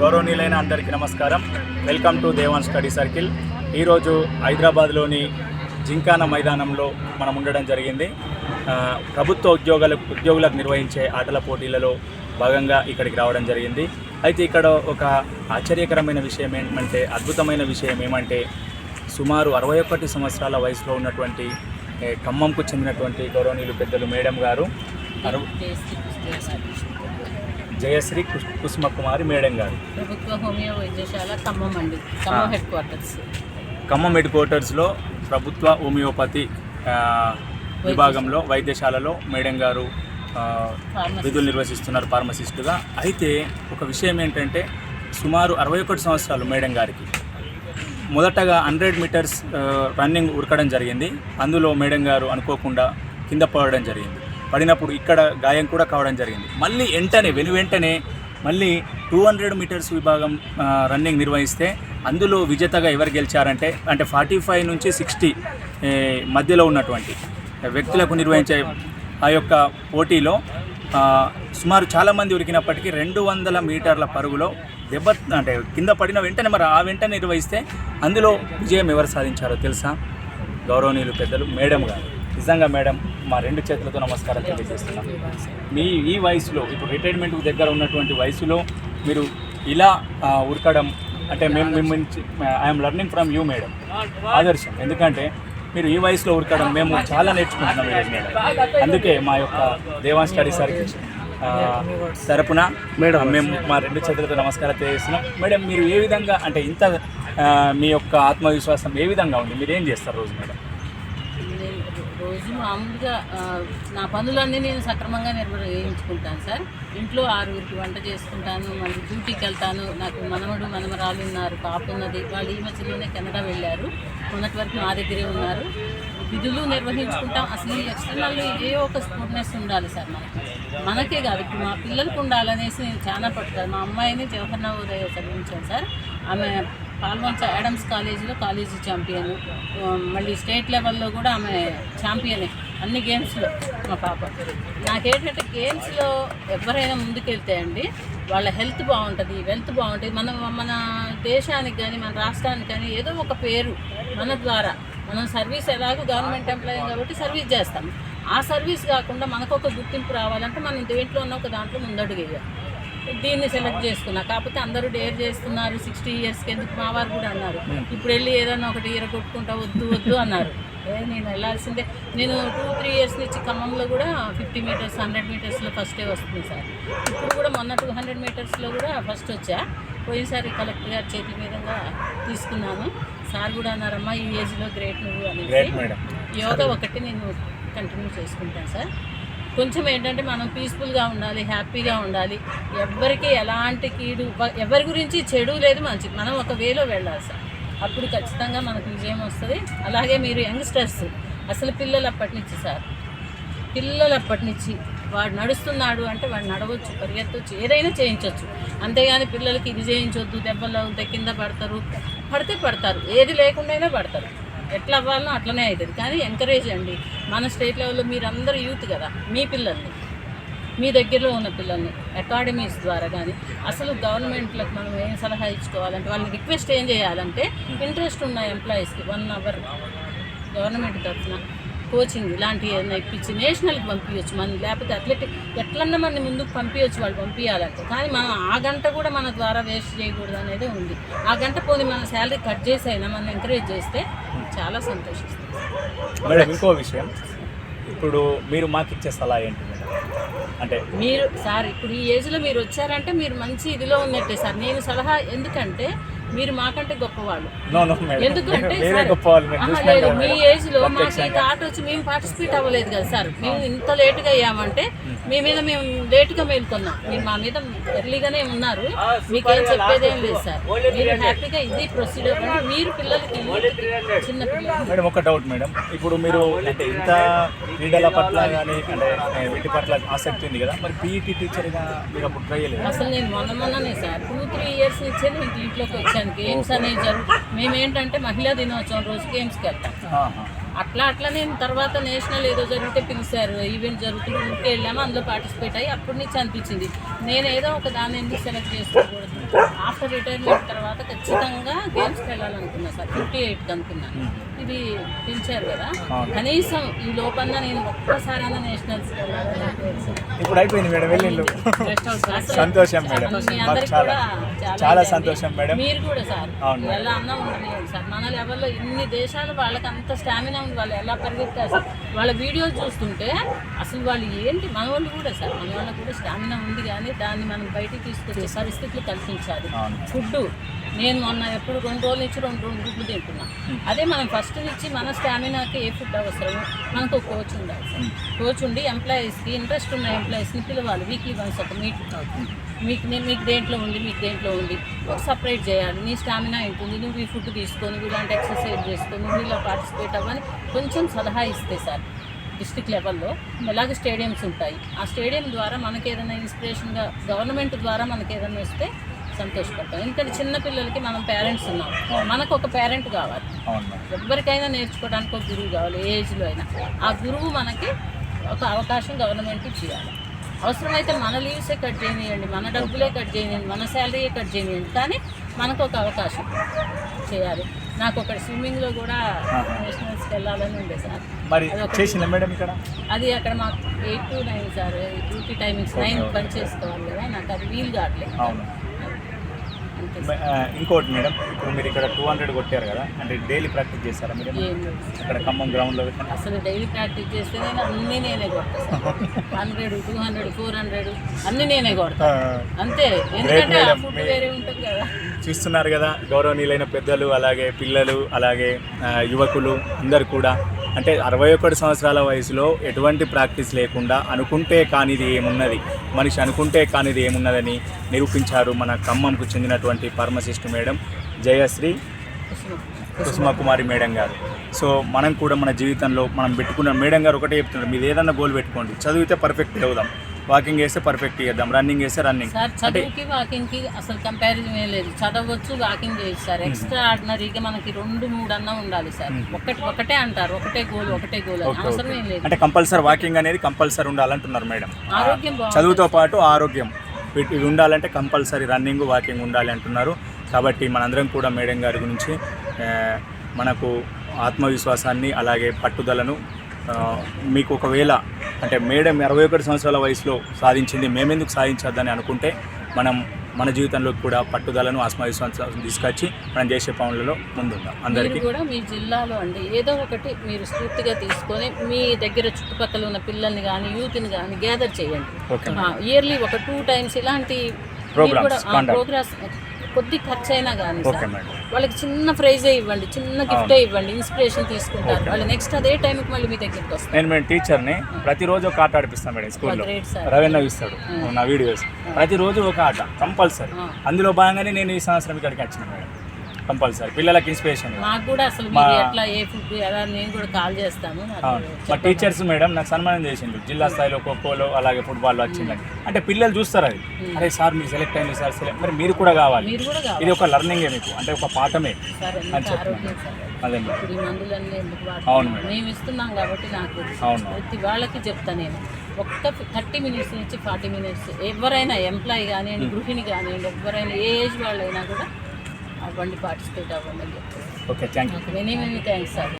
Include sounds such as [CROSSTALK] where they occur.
గౌరవనీయులైన అందరికీ నమస్కారం. Welcome to Devan study circle ఈరోజు హైదరాబాద్లోని జింకాన మైదానంలో మనం ఉండడం జరిగింది. ప్రభుత్వ ఉద్యోగాల ఉద్యోగులకు నిర్వహించే ఆటల పోటీలలో భాగంగా ఇక్కడికి రావడం జరిగింది. అయితే ఇక్కడ ఒక ఆశ్చర్యకరమైన విషయం ఏమంటే అద్భుతమైన విషయం ఏమంటే సుమారు అరవై ఒకటి సంవత్సరాల వయసులో ఉన్నటువంటి ఖమ్మంకు చెందినటువంటి గౌరవనీయులు పెద్దలు మేడం గారు. అరవ జయశ్రీ కుస్- కుసుమకుమారి మేడం గారు. ప్రభుత్వ హోమియో వైద్యశాల ఖమ్మం అండి. Khammam headquarters. Khammam head క్వార్టర్స్లో ప్రభుత్వ హోమియోపతి విభాగంలో వైద్యశాలలో మేడం గారు విధులు నిర్వహిస్తున్నారు ఫార్మసిస్టుగా. అయితే ఒక విషయం ఏంటంటే సుమారు అరవై ఒకటి సంవత్సరాలు మేడం గారికి. మొదటగా హండ్రెడ్ మీటర్స్ రన్నింగ్ ఉరకడం జరిగింది. అందులో మేడం గారు అనుకోకుండా కింద పడడం జరిగింది. పడినప్పుడు ఇక్కడ గాయం కూడా కావడం జరిగింది. మళ్ళీ వెంటనే వెను వెంటనే మళ్ళీ టూ హండ్రెడ్ మీటర్స్ విభాగం రన్నింగ్ నిర్వహిస్తే అందులో విజేతగా ఎవరు గెలిచారంటే అంటే ఫార్టీ ఫైవ్ నుంచి సిక్స్టీ మధ్యలో ఉన్నటువంటి వ్యక్తులకు నిర్వహించే ఆ యొక్క పోటీలో సుమారు చాలామంది ఉరికినప్పటికీ రెండు వందల మీటర్ల పరుగులో దెబ్బ అంటే కింద పడిన వెంటనే మరి ఆ వెంటనే నిర్వహిస్తే అందులో విజయం ఎవరు సాధించారో తెలుసా? గౌరవనీయులు పెద్దలు మేడం గారు. నిజంగా మేడం మా రెండు చేతులతో నమస్కారం తెలియజేస్తున్నాం. మీ ఈ వయసులో ఇప్పుడు రిటైర్మెంట్ దగ్గర ఉన్నటువంటి వయసులో మీరు ఇలా ఉరకడం అంటే మేము మేము I'm learning from you madam ఆదర్శం. ఎందుకంటే మీరు ఈ వయసులో ఉరకడం మేము చాలా నేర్చుకుంటున్నాం మేడం అందుకే మా యొక్క దేవాన్ స్టడీ సర్కిల్ ఆ, తరపున మేడం మేము మా రెండు చేతులతో నమస్కారం తెలియజేస్తున్నాం. మేడం మీరు ఏ విధంగా అంటే ఇంత మీ యొక్క ఆత్మవిశ్వాసం ఏ విధంగా ఉంది? మీరు ఏం చేస్తారు రోజు మేడం రోజు మామూలుగా నా పనులన్నీ నేను సక్రమంగా నిర్వహించుకుంటాను సార్. ఇంట్లో ఆరుగురికి వంట చేసుకుంటాను మళ్ళీ డ్యూటీకి వెళ్తాను. నాకు మనవడు మనమరాలు ఉన్నారు పాప ఉన్నది. వాళ్ళు ఈ మధ్యలోనే కెనడా వెళ్ళారు. మొన్నటి వరకు మా దగ్గరే ఉన్నారు. విధులు నిర్వహించుకుంటాం. అసలు ఈ ఎక్స్టర్నల్ ఏ ఒక స్పోర్ట్నెస్ ఉండాలి సార్ మనకి? మనకే కాదు. ఇప్పుడు మా పిల్లలకు ఉండాలనేసి నేను చాలా పట్టుతాను మా అమ్మాయిని జవహర్ నవోదయ చదివించాను సార్. ఆమె పాల్వంచ యాడమ్స్ కాలేజీలో కాలేజీ ఛాంపియన్. మళ్ళీ స్టేట్ లెవెల్లో కూడా ఆమె ఛాంపియనే అన్ని గేమ్స్లో మా పాప. నాకేంటంటే గేమ్స్లో ఎవరైనా ముందుకెళ్తే అండి వాళ్ళ హెల్త్ బాగుంటుంది వెల్త్ బాగుంటుంది. మన మన దేశానికి కానీ మన రాష్ట్రానికి కానీ ఏదో ఒక పేరు మన ద్వారా. మనం సర్వీస్ ఎలాగో గవర్నమెంట్ ఎంప్లాయీ కాబట్టి సర్వీస్ చేస్తాం. ఆ సర్వీస్ కాకుండా మనకు ఒక గుర్తింపు రావాలంటే మనం దేంట్లో ఉన్న ఒక దాంట్లో ముందడుగు వేయాలి. దీన్ని సెలెక్ట్ చేసుకున్నా. కాకపోతే అందరూ డేర్ చేస్తున్నారు సిక్స్టీ ఇయర్స్కి ఎందుకు? మా వారు కూడా అన్నారు. ఇప్పుడు వెళ్ళి ఏదైనా ఒకటి ఈర కొట్టుకుంటా వద్దు వద్దు అన్నారు. నేను వెళ్ళాల్సిందే. నేను టూ త్రీ ఇయర్స్ నుంచి ఖమ్మంలో కూడా ఫిఫ్టీ మీటర్స్ హండ్రెడ్ మీటర్స్లో ఫస్టే వస్తుంది సార్. ఇప్పుడు కూడా మొన్న టూ హండ్రెడ్ మీటర్స్లో కూడా ఫస్ట్ వచ్చా. పోయినసారి కలెక్టర్ గారి చేతి మీదుగా తీసుకున్నాను. సార్ కూడా అన్నారమ్మా ఈ ఏజ్లో గ్రేట్ నువ్వు అనేసి. యోగా ఒకటి నేను కంటిన్యూ చేసుకుంటాను సార్. కొంచెం ఏంటంటే మనం పీస్ఫుల్గా ఉండాలి హ్యాపీగా ఉండాలి. ఎవరికి ఎలాంటి కీడు ఎవరి గురించి చెడు లేదు మంచి మనం ఒక వేలో వెళ్ళాలి సార్. అప్పుడు ఖచ్చితంగా మనకు విజయం వస్తుంది. అలాగే మీరు యంగ్స్టర్స్ అసలు పిల్లలు అప్పటి నుంచి సార్ పిల్లలు అప్పటి నుంచి వాడు నడుస్తున్నాడు అంటే వాడు నడవచ్చు పరిగెత్తవచ్చు ఏదైనా చేయించవచ్చు అంతేగాని పిల్లలకి ఇది చేయించొద్దు దెబ్బలు అవుతాయి కింద పడతారు పడితే పడతారు ఏది లేకుండా పడతారు. ఎట్లా అవ్వాలనో అట్లనే అవుతుంది కానీ ఎంకరేజ్ అండి మన స్టేట్ లెవెల్లో మీరందరూ యూత్ కదా మీ పిల్లల్ని మీ దగ్గరలో ఉన్న పిల్లల్ని అకాడమీస్ ద్వారా కానీ అసలు గవర్నమెంట్లకు మనం ఏం సలహా ఇచ్చుకోవాలంటే వాళ్ళని రిక్వెస్ట్ ఏం చేయాలంటే ఇంట్రెస్ట్ ఉన్న ఎంప్లాయీస్కి వన్ అవర్ గవర్నమెంట్ తరఫున కోచింగ్ ఇలాంటివి ఏదైనా ఇప్పించి నేషనల్కి పంపించవచ్చు మన లేకపోతే అథ్లెటిక్ ఎట్లన్నా మన ముందుకు పంపించవచ్చు వాళ్ళు పంపించాలంటే కానీ మనం ఆ గంట కూడా మన ద్వారా వేస్ట్ చేయకూడదు అనేది ఉంది. ఆ గంట పోని మన శాలరీ కట్ చేసి అయినా మనం ఎంకరేజ్ చేస్తే చాలా సంతోషిస్తాం మేడం ఇంకో విషయం. ఇప్పుడు మీరు మాకు ఇచ్చే సలహా ఏంటి మేడం? అంటే మీరు సార్ ఇప్పుడు ఈ ఏజ్లో మీరు వచ్చారంటే మీరు మంచి ఇదిలో ఉన్నట్టే సార్. నేను సలహా ఎందుకంటే మీరు మాకంటే గొప్పవాళ్ళు నో నో మేడం ఎందుకంటే [LAUGHS] మీ. ఏజ్లో మాకు ఈ ప్రత్యక్షంగా. ఆట వచ్చి మేము పార్టిసిపేట్ అవ్వలేదు కదా సార్. మేము ఇంత లేటుగా అయ్యామంటే మీ మీద మేము లేటుగా మేల్కొన్నాం. మీరు మా మీద ఎర్లీగానే ఉన్నారు. మీకేం చెప్పేదేం లేదు సార్. మీరు హ్యాపీగా ఇది ప్రొసీడర్ మీరు పిల్లలకి చిన్న మేడం ఒక డౌట్ మేడం ఇప్పుడు మీరు అంటే ఇంత క్రీడల పట్ల కానీ అంటే వీటి పట్ల ఆసక్తి ఉంది కదా. మరి పీఈటీ టీచర్గా మీరు అప్పుడు ట్రై చేయలేదు? అసలు నేను మొన్న మొన్ననే సార్ టూ త్రీ ఇయర్స్ నుంచే నేను దీంట్లోకి వచ్చాను. గేమ్స్ అనేవి జరుగుతుంది మేమేంటంటే మహిళా దినోత్సవం రోజు గేమ్స్కి వెళ్తాం. అట్లా అట్లా నేను తర్వాత నేషనల్ ఏదో జరిగితే పిలిచారు. ఈవెంట్ జరుగుతుంది ఊరికే వెళ్ళాము అందులో పార్టిసిపేట్ అయ్యి అప్పటి నుంచి అనిపించింది. నేను ఏదో ఒక దాన్ని ఎందుకు సెలెక్ట్ చేసుకోకూడదు? ఆఫ్టర్ రిటైర్మెంట్ తర్వాత ఖచ్చితంగా గేమ్స్కి వెళ్ళాలనుకున్నా సార్. ఫిఫ్టీ ఎయిట్ అనుకున్నాను ఇది పిలిచారు కదా. కనీసం ఈ లోపల నేను ఒక్కసారైనా నేషనల్స్. ఇప్పుడు అయిపోయింది మేడం వెళ్ళి అసలు సంతోషం మేడం. మీ మాకు అందరికి చాలా కూడా చాలా. సంతోషం మేడం. మీరు కూడా సార్. ఎలా అన్నా ఉండనివ్వండి సార్. మన లెవెల్లో ఇన్ని దేశాలు వాళ్ళకి అంత స్టామినా ఉంది వాళ్ళు ఎలా పరిగెత్తారు సార్? వాళ్ళ వీడియోలు చూస్తుంటే అసలు వాళ్ళు ఏంటి? మన వాళ్ళు కూడా సార్ మన వాళ్ళకి కూడా స్టామినా ఉంది కానీ దాన్ని మనం బయటికి తీసుకొచ్చే పరిస్థితులు కల్పించాలి. ఫుడ్ నేను మొన్న ఎప్పుడు రెండు రోజుల నుంచి రెండు రెండు గుడ్లు తింటున్నా. అదే మనం ఫస్ట్ నుంచి మన స్టామినాకి ఏ ఫుడ్ అవసరమో మనకు కోచ్ ఉండాలి సార్. కోచ్ ఉండి ఎంప్లాయీస్కి ఇంట్రెస్ట్ ఉన్న ఎంప్లాయీస్ని పిలవాలి. వీక్లీ వన్స్ ఒక మీట్ మీకు నేను మీకు దేంట్లో ఉంది మీకు దేంట్లో ఉంది? ఒక సపరేట్ చేయాలి. నీ స్టామినా ఉంటుంది నువ్వు ఈ ఫుడ్ తీసుకొని నువ్వు ఇలాంటి ఎక్సర్సైజ్ చేసుకొని నువ్వు ఇలా పార్టిసిపేట్ అవ్వని కొంచెం సలహా ఇస్తే సార్ డిస్టిక్ లెవెల్లో అలాగే స్టేడియంస్ ఉంటాయి. ఆ స్టేడియం ద్వారా మనకి ఏదైనా ఇన్స్పిరేషన్గా గవర్నమెంట్ ద్వారా మనకి ఏదైనా వస్తే సంతోషపడతాం. ఎందుకంటే చిన్న పిల్లలకి మనం పేరెంట్స్ ఉన్నాం. మనకు ఒక పేరెంట్ కావాలి. ఎవరికైనా నేర్చుకోవడానికి ఒక గురువు కావాలి ఏజ్లో అయినా. ఆ గురువు మనకి ఒక అవకాశం గవర్నమెంట్ ఇచ్చేయాలి. అవసరమైతే మన లీవ్సే కట్ చేయనియండి మన డబ్బులే కట్ చేయనియండి మన శాలరీయే కట్ చేయనియండి కానీ మనకు ఒక అవకాశం చేయాలి. నాకు ఒక స్విమ్మింగ్లో కూడా నేషనల్స్కి వెళ్ళాలని ఉండే సార్. మరి చేసిందా మేడం ఇక్కడ? అది అక్కడ మాకు eight to nine sir duty timings nine పని చేసుకోవాలి కదా నాకు అది వీలు కావట్లేదు. ఇంకోటి మేడం ఇప్పుడు మీరు ఇక్కడ టూ హండ్రెడ్ కొట్టారు కదా అంటే డైలీ ప్రాక్టీస్ చేస్తారా మీరు ఇక్కడ ఖమ్మం గ్రౌండ్లో అసలు డైలీ ప్రాక్టీస్ చేస్తే నేను అన్నీ నేనే కొడతా. Hundred two hundred four hundred అన్నీ నేనే కొడతా. అంతే. ఎందుకంటే. ఫుడ్ వేరే ఉంటుంది కదా. చూస్తున్నారు కదా గౌరవనీయులైన పెద్దలు అలాగే పిల్లలు అలాగే యువకులు అందరు కూడా అంటే అరవై ఒకటి సంవత్సరాల వయసులో ఎటువంటి ప్రాక్టీస్ లేకుండా అనుకుంటే కానిది ఏమున్నది? మనిషి అనుకుంటే కానిది ఏమున్నదని నిరూపించారు మన ఖమ్మంకు చెందినటువంటి pharmacist madam Jayashree Kusumakumari madam garu. So మనం కూడా మన జీవితంలో మనం పెట్టుకున్న మేడం గారు ఒకటే చెప్తున్నారు మీరు ఏదన్నా గోల్ పెట్టుకోండి. చదివితే పర్ఫెక్ట్ అవుదాం. వాకింగ్ చేస్తే పర్ఫెక్ట్ చేద్దాం రన్నింగ్ చేస్తే రన్నింగ్ సార్ చదువుకి వాకింగ్కి అసలు కంపారిజన్ లేదు. చదవచ్చు వాకింగ్ చేయొచ్చు సార్. ఎక్స్ట్రా ఆర్డినరీగా మనకి రెండు మూడు అన్నా ఉండాలి సార్. ఒకటి ఒకటే అంటారు. ఒకటే గోల్ ఒకటే గోల్ అని. అవసరం ఏం లేదు. అంటే కంపల్సరీ వాకింగ్ అనేది కంపల్సరీ ఉండాలంటున్నారు మేడం. ఆరోగ్యం చదువుతో పాటు ఆరోగ్యం. ఇవి- ఉండాలంటే కంపల్సరీ రన్నింగ్ వాకింగ్ ఉండాలి అంటున్నారు. కాబట్టి మనందరం కూడా మేడం గారి గురించి మనకు ఆత్మవిశ్వాసాన్ని అలాగే పట్టుదలను మీకు ఒకవేళ అంటే మేడం అరవై ఒకటి సంవత్సరాల వయసులో సాధించింది మేమెందుకు సాధించొద్దని అనుకుంటే మనం మన జీవితంలో కూడా పట్టుదలను ఆత్మవిశ్వాసం తీసుకొచ్చి మనం చేసే పనులలో ముందుందాం. అందరికీ కూడా మీ జిల్లాలో అండి ఏదో ఒకటి మీరు స్ఫూర్తిగా తీసుకొని మీ దగ్గర చుట్టుపక్కల ఉన్న పిల్లల్ని కానీ యూత్ని కానీ గ్యాదర్ చేయండి. ఇయర్లీ ఒక టూ టైమ్స్ ఇలాంటి. ప్రోగ్రామ్స్ కొద్ది ఖర్చు అయినా కానీ ఓకే మేడం. వాళ్ళకి చిన్న ప్రైజే ఇవ్వండి చిన్న గిఫ్టే ఇవ్వండి ఇన్స్పిరేషన్ తీసుకుంటారు. వాళ్ళు నెక్స్ట్ అదే టైంకి మళ్ళీ మీ దగ్గరికి వస్తారు. నేను మేడం టీచర్ని ప్రతిరోజు ఒక ఆట ఆడిపిస్తాను మేడం స్కూల్లో. రవీంద్ర ఇస్తాడు నా వీడియోస్. ప్రతిరోజు ఒక ఆట కంపల్సరీ. అందులో భాగంగానే నేను ఈ సంవత్సరం ఇక్కడికి వచ్చిన మేడం. కంపల్సరీ. పిల్లలకి ఇన్స్పిరేషన్ నాకు కూడా అసలు మీరు ఎట్లా ఏ ఫుడ్ ఎలా నేను కూడా కాల్ చేస్తాను. నాకు మా టీచర్స్ మేడం నాకు సన్మానం చేసిండు జిల్లా స్థాయిలో ఖోఖోలో అలాగే ఫుట్బాల్లో వచ్చిందని. అంటే పిల్లలు చూస్తారు అది. అరే సార్ మీరు సెలెక్ట్ అయింది సార్ సెలెక్ట్ మరి మీరు కూడా కావాలి. మీరు కూడా కావాలి. ఇది ఒక లర్నింగే మీకు. అంటే ఒక పాఠమే. మందులన్నీ ఎందుకు అవును. మేము ఇస్తున్నాం కాబట్టి నాకు. ప్రతి వాళ్ళకి చెప్తా నేను. ఒక్క థర్టీ మినిట్స్ నుంచి ఫార్టీ మినిట్స్ ఎవరైనా ఎంప్లాయీ కానివ్వండి గృహిణి కానివ్వండి ఎవరైనా ఏ ఏజ్ వాళ్ళైనా కూడా అవ్వండి పార్టిసిపేట్ అవ్వండి అని okay thank you many thanks sir.